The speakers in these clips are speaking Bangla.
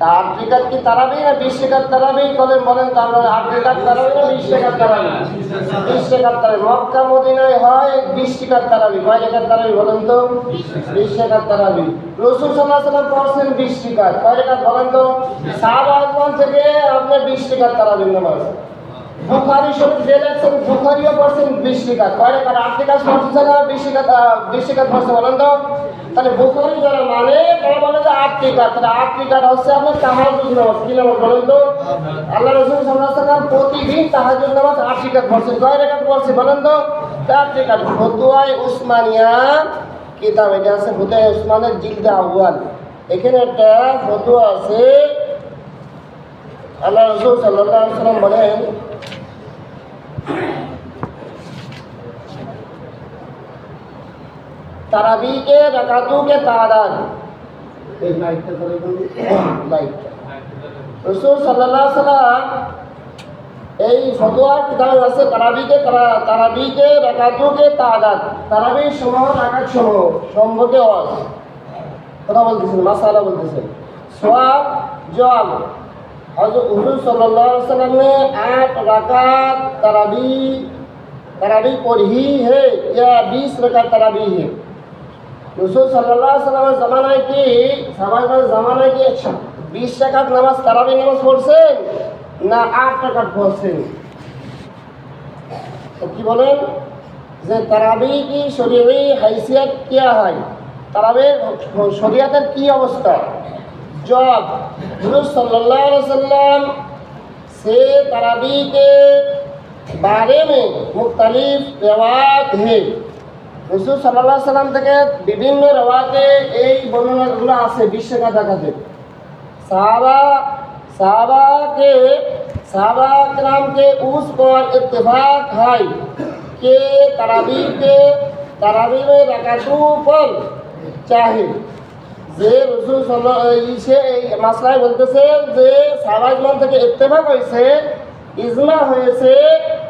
তা রেখাত কি তারাবি না বিশ রেখাত তারাবি করেন বলেন তো আমরা আট রেখাত তারাবি না বিশ রেখাত তারাবি? বিশ রেখাত তারাবি। মক্কা, মদিনায় হয় বিশ তারাবি। কয় রেখাত তারাবি বলেন তো? বিশ তারাবি। রসুল সাল্লাহ সাল্লাম পড়ছেন বিশ রেখাত কয় রেখাত বলেন তো? সাহাব আজমান থেকে আপনার বিশ রেখাত তারাবির নামাজ। বুখারি শরীফ যে লেখছেন বুখারিও পড়ছেন বিশ কয় রেখাত আট রেখাত পড়ছে না বিশ রেখাত পড়ছে বলেন তো? তাহলে বুখারি যারা মানে তারা বলে যে টিকাত তাহলে টিকাত হচ্ছে আপনার তাহাজুদ নামাজ। কি নামাজ বলেন তো? আল্লাহ রসুল সাল্লাহ প্রতিদিন তাহাজুদ নামাজ আট টিকাত পড়ছেন। কয় রেখাত পড়ছে বলেন তো? চার টিকাত ফতুয়ায় উসমানিয়া কিতাব, এটা আছে ফতুয়ায় উসমানের জিলদে আউয়াল। এখানে একটা ফতুয়া আছে। আল্লাহ রসুল সাল্লাহ সাল্লাম বলেন তারাবি के रकातों के तादाद एक लाइट का करें लाइट রসুল সাল্লাল্লাহু আলাইহি সাল্লাম এই ফতোয়া কিতাবে আছে তারাবিকে তারা তারাবিকে রাকাতুকে তাদাদ তারাবি সমূহ রাকাত সমূহ সম্পর্কে অস কথা বলতেছেন মাসালা বলতেছেন সোয়াব জবাব হযরত হুজুর সাল্লাল্লাহু আলাইহি वसल्लम ने आठ रकात तरावी तरावी पढ़ी है या बीस रकात तरावी है রসুল সাল্লাহ সাল্লামের জামানায় কি সামাজের জামানায় কি বিশ টাকার নামাজ তারাবি নামাজ পড়ছেন না আট টাকার পড়ছেন তো কি বলেন যে তারাবি কি শরীরে হাইসিয়াত কিয়া হয় তারাবের শরিয়াতের কি অবস্থা জব হুজুর সাল্লাহ সাল্লাম से तराबी के बारे में मुख्तलिफ रवात है রসুল সাল্লাহ সাল্লাম থেকে বিভিন্ন রওয়াতে এই বর্ণনাগুলো আছে বিশ্বের কাছাকাছি সাহাবা, সাহাবাকে সাহাবা রামকে উস পর ইত্তেফাক হয়। কে তারাবিকে তারাবিরে রাখাটু পর চাহে। যে রসুল সে এই মাসলায় বলতেছে যে সাহাবা ইসলাম থেকে ইত্তেফাক হয়েছে, ইজমা হয়েছে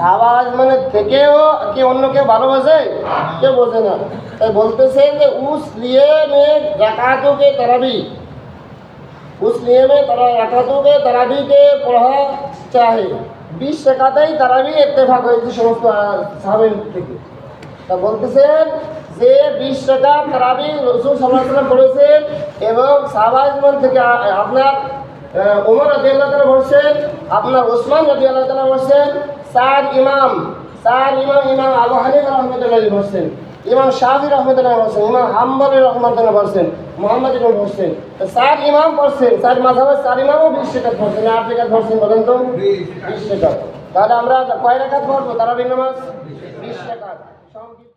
শাহবাজ মানে থেকেও কি অন্য কেউ ভালোবাসে? কেউ বোঝে না। তাই বলতেছে যে, উস লিয়ে মে কে তারাবি। উস লিয়ে মে তারা, রাকাতুকে তারাবিকে পড়া চাহে। বিশ শেখাতেই তারাবি এতে ভাগ হয়েছে সমস্ত সাহাবির থেকে। তা বলতেছেন যে, বিশ শেখা তারাবি রসুল সাল্লাহ সাল্লাম পড়েছেন এবং শাহবাজ মানে থেকে আপনার ওমর রাজি আল্লাহ তালা বলছেন, আপনার ওসমান রাজি আল্লাহ তালা বলছেন চার ইমাম চার ইমাম ইমাম আবু হানিফ রহমতুল্লাহ বলছেন, ইমাম শাহি রহমতুল্লাহ বলছেন, ইমাম হাম্বলি রহমতুল্লাহ বলছেন, মোহাম্মদ ইমাম বলছেন। চার ইমাম পড়ছেন চার মাঝাবের চার ইমামও বিশ টাকা পড়ছেন আট টাকা পড়ছেন বলেন তো? বিশ টাকা তাহলে আমরা কয় টাকা পড়ব? তারা নামাজ? বিশ সংক্ষিপ্ত